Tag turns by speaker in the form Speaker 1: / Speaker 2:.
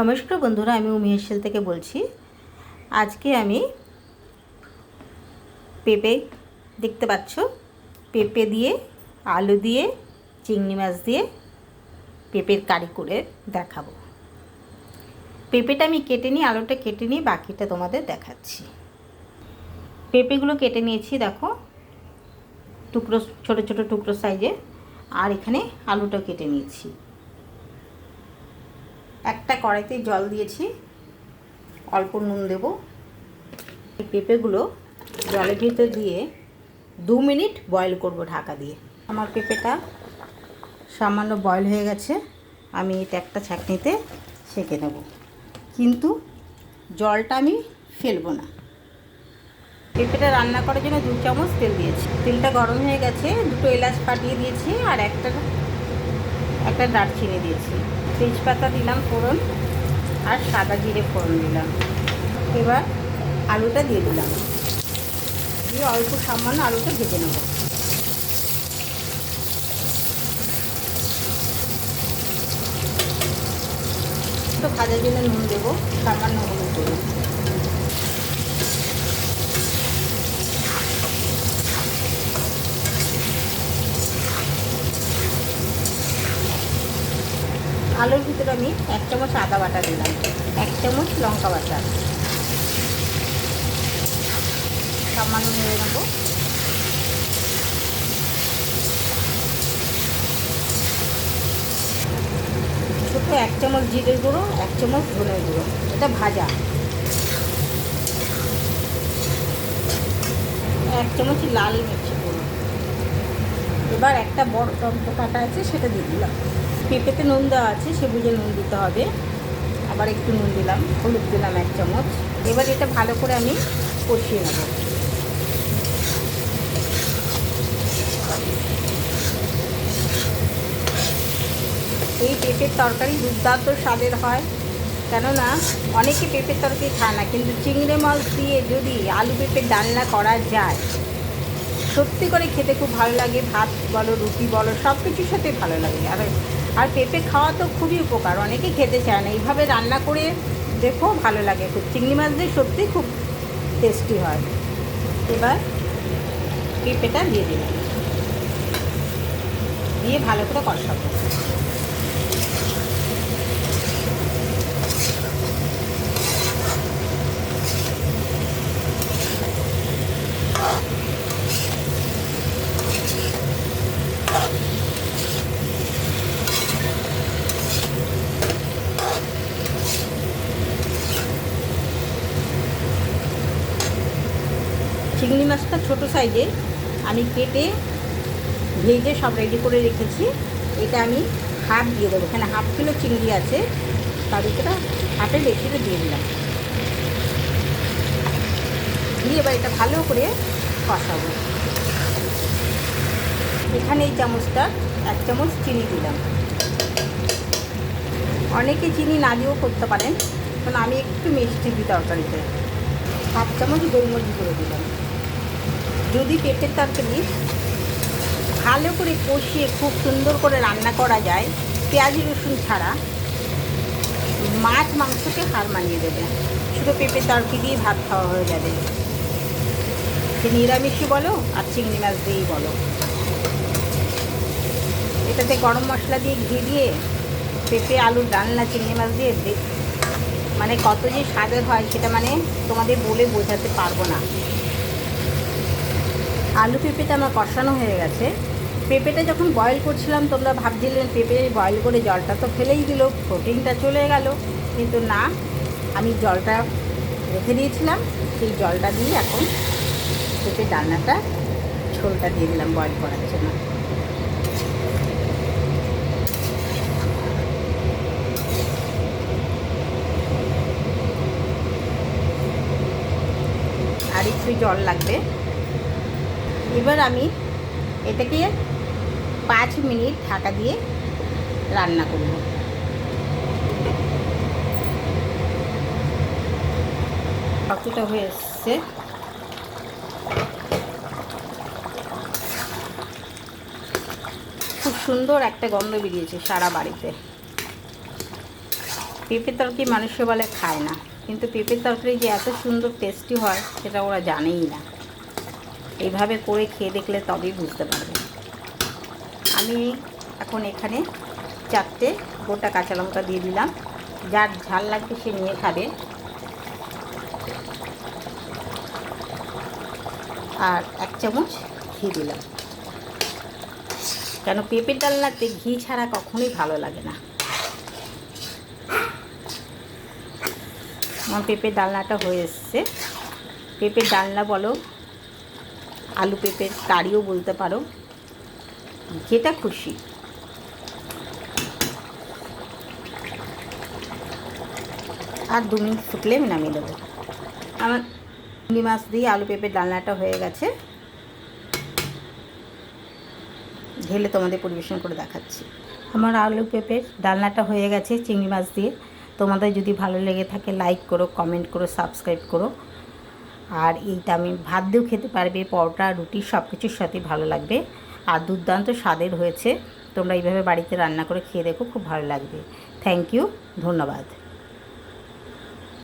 Speaker 1: নমস্কার বন্ধুরা, আমি উমিহসেল থেকে বলছি। আজকে আমি পেঁপে দেখতে পাচ্ছ? পেঁপে দিয়ে, আলু দিয়ে, চিংড়ি মাছ দিয়ে পেঁপের কারি করে দেখাবো। পেঁপেটা আমি কেটে নিই, আলুটা কেটে নিই, বাকিটা তোমাদের দেখাচ্ছি। পেঁপেগুলো কেটে নিয়েছি, দেখো। টুকরো, ছোট ছোট টুকরো সাইজে আর এখানে আলুটা কেটে নিয়েছি। একটা কড়াইতে জল দিয়েছি। অল্প নুন দেব। এই পেঁপেগুলো জলের ভিতর দিয়ে দু মিনিট বয়েল করব ঢাকা দিয়ে। আমার পেঁপেটা সামান্য বয়েল হয়ে গেছে। আমি এটা একটা ছাঁকনিতে সেঁকে নেব। কিন্তু জলটা আমি ফেলব না। পেঁপেটা রান্না করার জন্য দু চামচ তেল দিয়েছি। তেলটা গরম হয়ে গেছে। দুটো এলাচ ফাটিয়ে দিয়েছি আর একটা একটা দারচিনি দিয়েছি। তেজপাতা দিলাম ফোড়ন আর সাদা জিরে ফোড়ন দিলাম। এবার আলুটা দিয়ে দিলাম। দিয়ে অল্প সামান্য আলুটা ভেজে নেব। তো ভাজার জন্য নুন দেবো, সামান্য হলুদ দেবো। আলুর ভিতরে আমি এক চামচ আদা বাটা দিলাম, এক চামচ লঙ্কা বাটা। সামান্য নেড়ে নেব। ছোটো এক চামচ জিরের গুঁড়ো, এক চামচ ধনের গুঁড়ো, এটা ভাজা। এক চামচ লাল মির্চি গুঁড়ো। এবার একটা বড় টমেটো কাটা আছে, সেটা দিয়ে দিলাম। পেঁপেতে নুন দেওয়া আছে সে বুঝে নুন দিতে হবে। আবার একটু নুন দিলাম, হলুদ দিলাম এক চামচ। এবার এটা ভালো করে আমি কষিয়ে নেব। এই পেঁপের তরকারি দুর্দান্ত স্বাদের হয়। কেননা, অনেকে পেঁপের তরকারি খায় না, কিন্তু চিংড়ি মাছ দিয়ে যদি আলু পেঁপের ডালনা করা যায়, সত্যি করে খেতে খুব ভালো লাগে। ভাত বলো, রুটি বলো সব কিছুর সাথে ভালো লাগে। আর আর পেঁপে খাওয়া তো খুবই উপকার অনেকে খেতে চায় না। এইভাবে রান্না করে দেখো ভালো লাগে খুব। চিংড়ি মাছ দিয়ে সত্যি খুব টেস্টি হয়। এবার পেঁপেটা দিয়ে দিলাম। দিয়ে ভালো করে কষাবো। চিংড়ি মাছটা ছোটো সাইজের আমি কেটে ভেজে সব রেডি করে রেখেছি। এটা আমি হাফ দিয়ে দেবো। এখানে হাফ কিলো চিংড়ি আছে। তার ভিতরে হাফের বেশিটা দিয়ে দিলাম। দিয়ে এবার এটা ভালো করে কষাবো। এখানে এই চামচটা এক চামচ চিনি দিলাম। অনেকে চিনি না দিয়েও করতে পারেন, কারণ আমি একটু মিষ্টি দিই তরকারিতে হাফ চামচ গোলমরিচ করে দিলাম। যদি পেঁপের তরকারি ভালো করে কষিয়ে খুব সুন্দর করে রান্না করা যায়, পেঁয়াজ, রসুন ছাড়া, মাছ, মাংসকে হার মানিয়ে দেবে। শুধু পেঁপের তরকারি দিয়ে ভাত খাওয়া হয়ে যাবে। সে নিরামিষই বলো আর চিংড়ি মাছ দিয়েই বলো। এটাতে গরম মশলা দিয়ে ঘি দিয়ে পেঁপে আলুর ডালনা, চিংড়ি মাছ দিয়ে মানে কত যে স্বাদের হয় সেটা মানে তোমাদের বলে বোঝাতে পারব না। আলু পেঁপেটা আমার কষানো হয়ে গেছে। পেঁপেটা যখন বয়েল করছিলাম, তোমরা ভাবছিলেন পেঁপে বয়েল করে জলটা তো ফেলেই দিল প্রোটিনটা চলে গেল। কিন্তু না, আমি জলটা রেখে দিয়েছিলাম। সেই জলটা দিয়ে এখন পেঁপে ডালনাটা, ঝোলটা দিয়ে দিলাম বয়েল করার জন্য। আর একটু জল লাগবে। এবার আমি এটাকে পাঁচ মিনিট ঢাকা দিয়ে রান্না করব। কতটা হয়ে এসছে খুব সুন্দর একটা গন্ধ বেরিয়েছে সারা বাড়িতে। পেঁপের তরকারি মানুষে বলে খায় না, কিন্তু পেঁপের তরকারি যে এত সুন্দর টেস্টি হয়, সেটা ওরা জানেই না। এইভাবে করে খেয়ে দেখলে তবেই বুঝতে পারবে আমি এখন এখানে চারটে গোটা কাঁচা লঙ্কা দিয়ে দিলাম। যার ঝাল লাগবে সে নিয়ে খাবে। আর এক চামচ ঘি দিলাম। কেন পেঁপের ডালনাতে ঘি ছাড়া কখনোই ভালো লাগে না। আমার পেঁপের ডালনাটা হয়ে এসছে। পেঁপের ডালনা বলো আলু পেঁপের কারিও বলতে পারো। যেটা খুশি। আর দু মিনিট ফুটলে আমি নামিয়ে দেবো। আমার চিংড়ি মাছ দিয়ে আলু পেঁপের ডালনাটা হয়ে গেছে। ঢেলে তোমাদের পরিবেশন করে দেখাচ্ছি। আমার আলু পেঁপের ডালনাটা হয়ে গেছে চিংড়ি মাছ দিয়ে। তোমাদের যদি ভালো লেগে থাকে লাইক করো কমেন্ট করো সাবস্ক্রাইব করো। আর এইটা আমি ভাত দিয়েও খেতে পারবে, পরোটা, রুটি সব কিছুর সাথে ভালো লাগবে। আর দুর্দান্ত স্বাদের হয়েছে। তোমরা এইভাবে বাড়িতে রান্না করে খেয়ে দেখো, খুব ভালো লাগবে। থ্যাংক ইউ ধন্যবাদ।